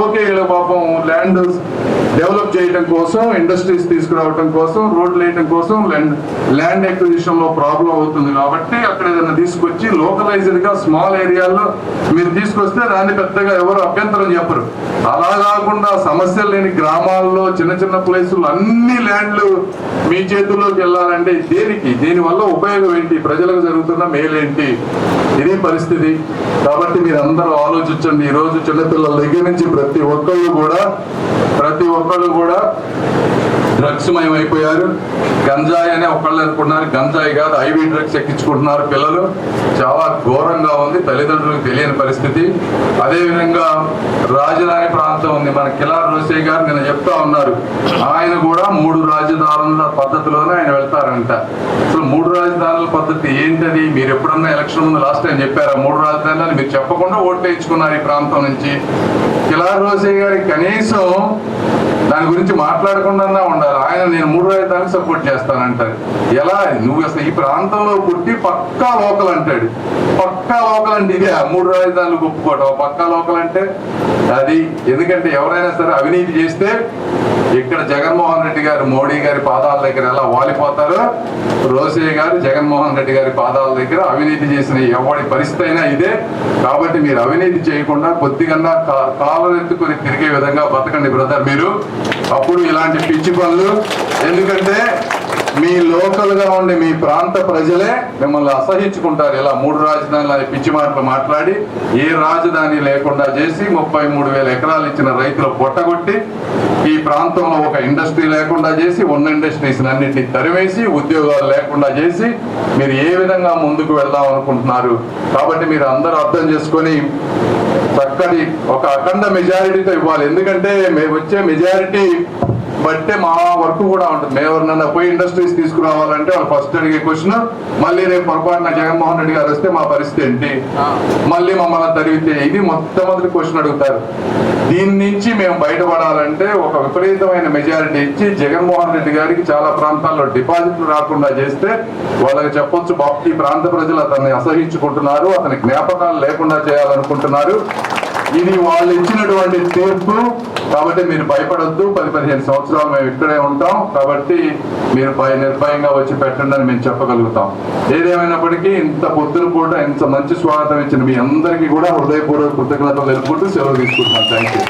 Okay వీళ్ళ పాపం land develop చేయడం కోసం ఇండస్ట్రీస్ తీసుకురావడం కోసం రోడ్లు వేయడం కోసం ల్యాండ్ ల్యాండ్ ఎక్విజిషన్లో ప్రాబ్లం అవుతుంది కాబట్టి అక్కడ ఏదైనా తీసుకొచ్చి లోకలైజ్డ్గా స్మాల్ ఏరియాల్లో మీరు తీసుకొస్తే దాన్ని పెద్దగా ఎవరు అభ్యంతరం చెప్పరు. అలా కాకుండా సమస్యలు లేని గ్రామాల్లో చిన్న చిన్న ప్లేసులు అన్ని ల్యాండ్లు మీ చేతుల్లోకి వెళ్ళాలంటే దేనికి? దీనివల్ల ఉపయోగం ఏంటి? ప్రజలకు జరుగుతున్న మేలేంటి? ఇది పరిస్థితి. కాబట్టి మీరు అందరూ ఆలోచించండి. ఈ రోజు చిన్నపిల్లల దగ్గర నుంచి ప్రతి ఒక్కళ్ళు కూడా ప్రతి ఒక్కళ్ళు కూడా డ్రగ్స్ మయమైపోయారు గంజాయి అనే ఒకళ్ళు అనుకుంటున్నారు. గంజాయి కాదు ఐవీ డ్రగ్స్ ఎక్కించుకుంటున్నారు పిల్లలు. చాలా ఘోరంగా ఉంది. తల్లిదండ్రులకు తెలియని పరిస్థితి. అదేవిధంగా రాజధాని ప్రాంతం ఉంది. మన కిలార్ రోసే గారు నిన్న చెప్తా ఉన్నారు. ఆయన కూడా మూడు రాజధానుల పద్ధతిలోనే ఆయన వెళ్తారంట. అసలు మూడు రాజధానుల పద్ధతి ఏంటది? మీరు ఎప్పుడన్నా ఎలక్షన్ ముందు లాస్ట్ టైం చెప్పారా? మూడు రాజధానులు మీరు చెప్పకుండా ఓట్లు వేయించుకున్నారు ఈ ప్రాంతం నుంచి. కిలార్ రోసే గారికి కనీసం దాని గురించి మాట్లాడకుండా ఉండాలి. ఆయన నేను మూడు రాజధానికి సపోర్ట్ చేస్తానంటారు ఎలా నువ్వు అసలు ఈ ప్రాంతంలో పుట్టి పక్కా లోకల్ అంటాడు. పక్కా లోకల్ అంటే ఇదే. మూడు రాజధానులు ఒప్పుకోవటం. పక్కా లోకల్ అంటే అది. ఎందుకంటే ఎవరైనా సరే అవినీతి చేస్తే ఇక్కడ జగన్మోహన్ రెడ్డి గారు మోడీ గారి పాదాల దగ్గర ఎలా వాలిపోతారో రోసయ్య గారు జగన్మోహన్ రెడ్డి గారి పాదాల దగ్గర అవినీతి చేసిన ఎవరి పరిస్థితి అయినా ఇదే. కాబట్టి మీరు అవినీతి చేయకుండా కొద్దిగా కాలనెత్తుకుని తిరిగే విధంగా బతకండి బ్రదర్ మీరు. అప్పుడు ఇలాంటి పిచ్చి పనులు. ఎందుకంటే మీ లోకల్గా ఉండే మీ ప్రాంత ప్రజలే మిమ్మల్ని అసహించుకుంటారు. ఇలా మూడు రాజధానులు అనే పిచ్చి మాటలు మాట్లాడి ఏ రాజధాని లేకుండా చేసి ముప్పై మూడు వేల ఎకరాలు ఇచ్చిన రైతులు పొట్టగొట్టి ఈ ప్రాంతంలో ఒక ఇండస్ట్రీ లేకుండా చేసి ఉన్న ఇండస్ట్రీస్ అన్నింటినీ తరివేసి ఉద్యోగాలు లేకుండా చేసి మీరు ఏ విధంగా ముందుకు వెళ్దాం అనుకుంటున్నారు? కాబట్టి మీరు అందరూ అర్థం చేసుకొని చక్కటి ఒక అఖండ మెజారిటీతో ఇవ్వాలి. ఎందుకంటే మేము వచ్చే మెజారిటీ బట్టే మా వర్క్ కూడా ఉంటుంది. మేము ఎవరినన్నా పోయి ఇండస్ట్రీస్ తీసుకురావాలంటే వాళ్ళు ఫస్ట్ అడిగే క్వశ్చన్ మళ్ళీ రేపు పొరపాటున జగన్మోహన్ రెడ్డి గారు వస్తే మా పరిస్థితి ఏంటి? మళ్ళీ మమ్మల్ని తరిగితే ఇది మొట్టమొదటి క్వశ్చన్ అడుగుతారు. దీని నుంచి మేము బయటపడాలంటే ఒక విపరీతమైన మెజారిటీ ఇచ్చి జగన్మోహన్ రెడ్డి గారికి చాలా ప్రాంతాల్లో డిపాజిట్లు రాకుండా చేస్తే వాళ్ళకి చెప్పొచ్చు బాబు ఈ ప్రాంత ప్రజలు అతన్ని అసహించుకుంటున్నారు అతని జ్ఞాపకాలు లేకుండా చేయాలనుకుంటున్నారు. ఇది వాళ్ళు ఇచ్చినటువంటి తీర్పు. కాబట్టి మీరు భయపడొద్దు. పది పదిహేను సంవత్సరాలు మేము ఇక్కడే ఉంటాం. కాబట్టి మీరు భయ నిర్భయంగా వచ్చి పెట్టండి అని మేము చెప్పగలుగుతాం. ఏదేమైనప్పటికీ ఇంత పొద్దున పూట ఇంత మంచి స్వాగతం ఇచ్చిన మీ అందరికీ కూడా హృదయపూర్వక కృతజ్ఞతలు తెలుపుకుంటూ సెలవు తీసుకుంటున్నాం. Thank you